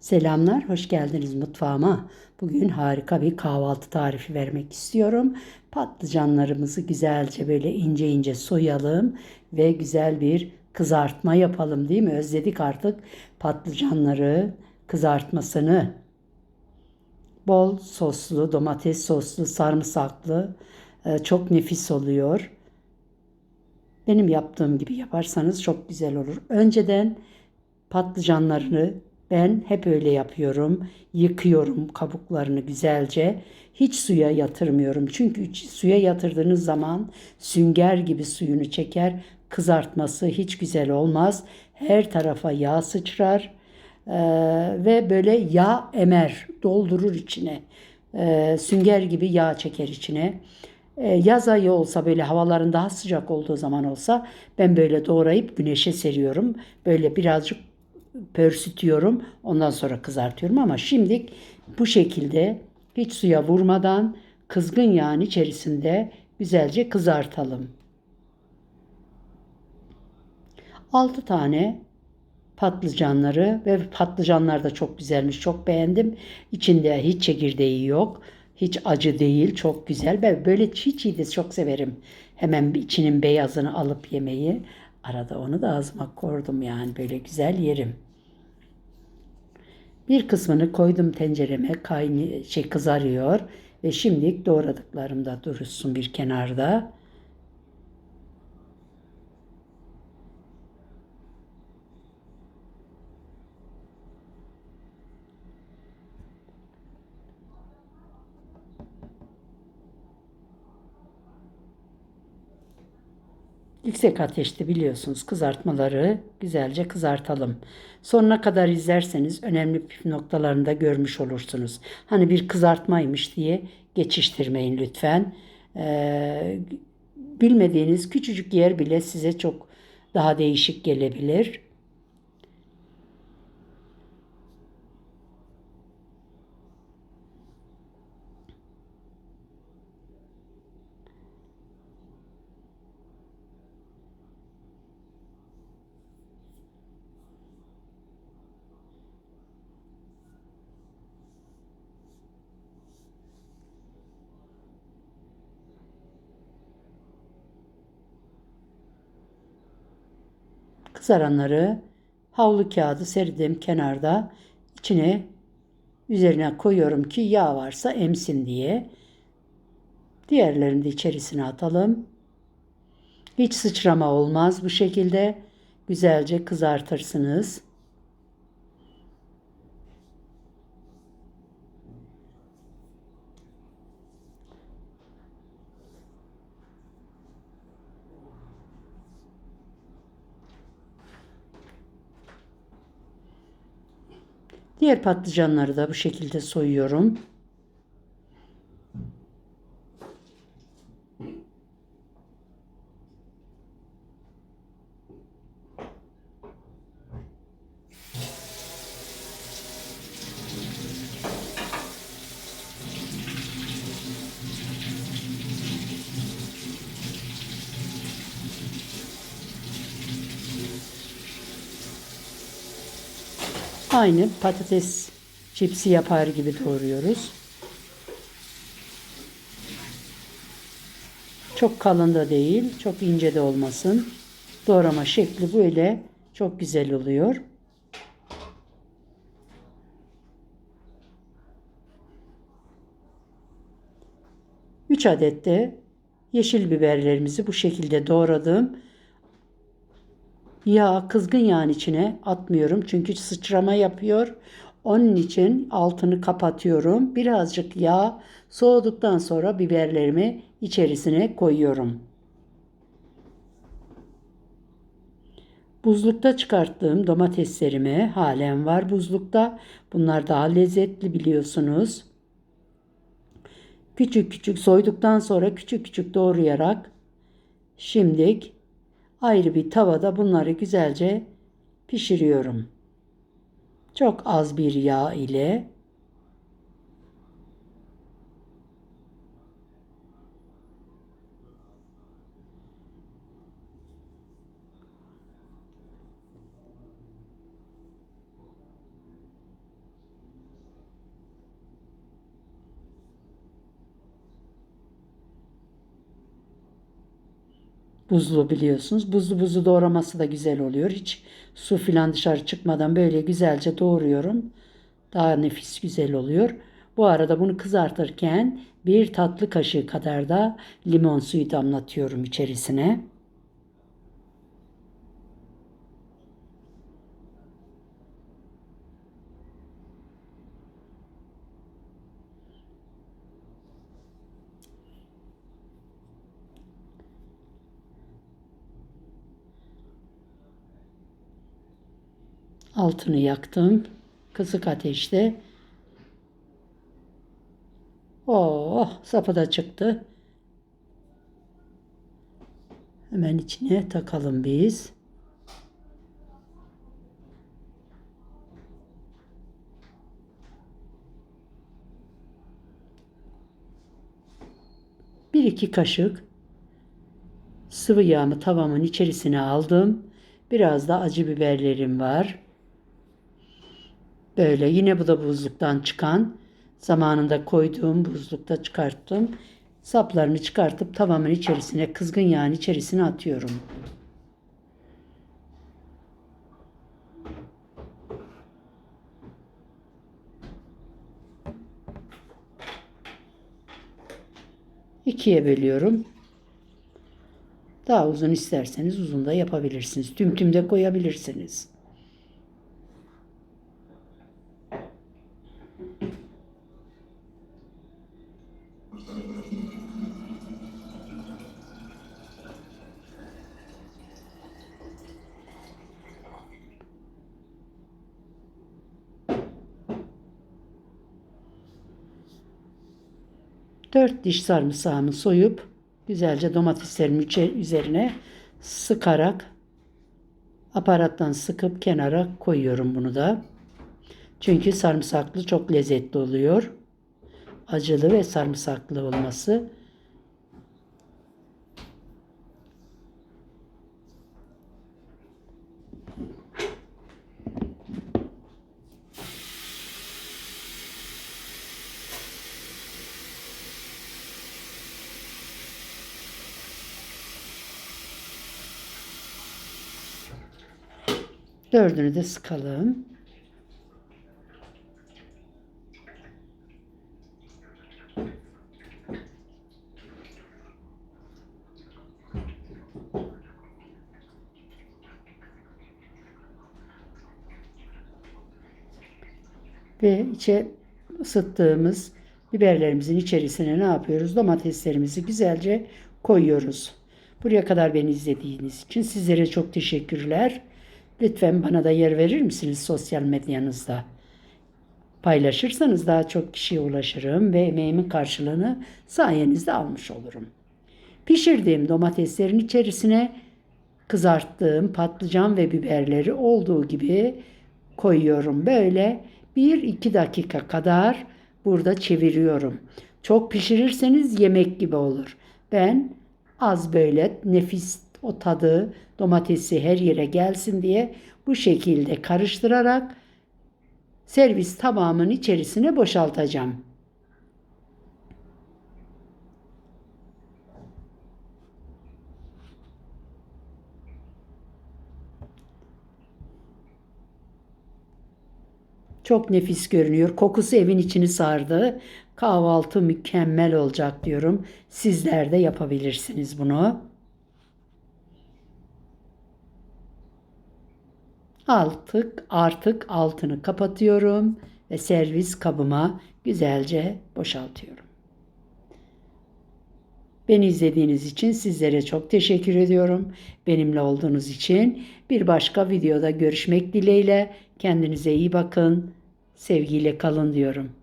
Selamlar, hoş geldiniz mutfağıma. Bugün harika bir kahvaltı tarifi vermek istiyorum. Patlıcanlarımızı güzelce böyle ince ince soyalım ve güzel bir kızartma yapalım değil mi? Özledik artık patlıcanları kızartmasını. Bol soslu, domates soslu, sarımsaklı e, çok nefis oluyor. Benim yaptığım gibi yaparsanız çok güzel olur. Önceden patlıcanlarını ben hep öyle yapıyorum. Yıkıyorum kabuklarını güzelce. Hiç suya yatırmıyorum. Çünkü suya yatırdığınız zaman sünger gibi suyunu çeker. Kızartması hiç güzel olmaz. Her tarafa yağ sıçrar. Ee, ve böyle yağ emer, doldurur içine. Ee, sünger gibi yağ çeker içine. Yaz ayı olsa böyle havaların daha sıcak olduğu zaman olsa ben böyle doğrayıp güneşe seriyorum. Böyle birazcık pörsütüyorum. Ondan sonra kızartıyorum ama şimdilik bu şekilde hiç suya vurmadan kızgın yağın içerisinde güzelce kızartalım. 6 tane patlıcanları ve patlıcanlar da çok güzelmiş. Çok beğendim. İçinde hiç çekirdeği yok. Hiç acı değil. Çok güzel. Ben böyle çiğ çiğ de çok severim. Hemen içinin beyazını alıp yemeyi. Arada onu da ağzıma koydum yani böyle güzel yerim. Bir kısmını koydum tencereme kaynı şey kızarıyor ve şimdilik doğradıklarım da dursun bir kenarda. Yüksek ateşte biliyorsunuz kızartmaları güzelce kızartalım. Sonuna kadar izlerseniz önemli püf noktalarını da görmüş olursunuz. Hani bir kızartmaymış diye geçiştirmeyin lütfen. Ee, bilmediğiniz küçücük yer bile size çok daha değişik gelebilir. Kızaranları havlu kağıdı serdim kenarda. içine üzerine koyuyorum ki yağ varsa emsin diye. Diğerlerini de içerisine atalım. Hiç sıçrama olmaz bu şekilde. Güzelce kızartırsınız. Diğer patlıcanları da bu şekilde soyuyorum. Aynı patates cipsi yapar gibi doğruyoruz. Çok kalın da değil, çok ince de olmasın. Doğrama şekli böyle çok güzel oluyor. Üç adet de yeşil biberlerimizi bu şekilde doğradım. Yağ kızgın yağın içine atmıyorum çünkü sıçrama yapıyor. Onun için altını kapatıyorum. Birazcık yağ soğuduktan sonra biberlerimi içerisine koyuyorum. Buzlukta çıkarttığım domateslerimi halen var buzlukta. Bunlar daha lezzetli biliyorsunuz. Küçük küçük soyduktan sonra küçük küçük doğrayarak şimdilik ayrı bir tavada bunları güzelce pişiriyorum. Çok az bir yağ ile Buzlu biliyorsunuz. Buzlu buzlu doğraması da güzel oluyor. Hiç su filan dışarı çıkmadan böyle güzelce doğruyorum. Daha nefis güzel oluyor. Bu arada bunu kızartırken bir tatlı kaşığı kadar da limon suyu damlatıyorum içerisine. Altını yaktım. Kısık ateşte. Oh, sapı da çıktı. Hemen içine takalım biz. Bir iki kaşık sıvı yağımı tavamın içerisine aldım. Biraz da acı biberlerim var. Böyle yine bu da buzluktan çıkan zamanında koyduğum buzlukta çıkarttım. Saplarını çıkartıp tavamın içerisine kızgın yağın içerisine atıyorum. İkiye bölüyorum. Daha uzun isterseniz uzun da yapabilirsiniz. Tüm tüm de koyabilirsiniz. Dört diş sarımsağımı soyup güzelce domateslerimin üzerine sıkarak aparattan sıkıp kenara koyuyorum bunu da. Çünkü sarımsaklı çok lezzetli oluyor. Acılı ve sarımsaklı olması. Dördünü de sıkalım. Ve içe ısıttığımız biberlerimizin içerisine ne yapıyoruz? Domateslerimizi güzelce koyuyoruz. Buraya kadar beni izlediğiniz için sizlere çok teşekkürler. Lütfen bana da yer verir misiniz sosyal medyanızda? Paylaşırsanız daha çok kişiye ulaşırım ve emeğimin karşılığını sayenizde almış olurum. Pişirdiğim domateslerin içerisine kızarttığım patlıcan ve biberleri olduğu gibi koyuyorum. Böyle 1-2 dakika kadar burada çeviriyorum. Çok pişirirseniz yemek gibi olur. Ben az böyle nefis o tadı domatesi her yere gelsin diye bu şekilde karıştırarak servis tabağımın içerisine boşaltacağım. Çok nefis görünüyor. Kokusu evin içini sardı. Kahvaltı mükemmel olacak diyorum. Sizler de yapabilirsiniz bunu. Artık artık altını kapatıyorum ve servis kabıma güzelce boşaltıyorum. Beni izlediğiniz için sizlere çok teşekkür ediyorum. Benimle olduğunuz için bir başka videoda görüşmek dileğiyle kendinize iyi bakın. Sevgiyle kalın diyorum.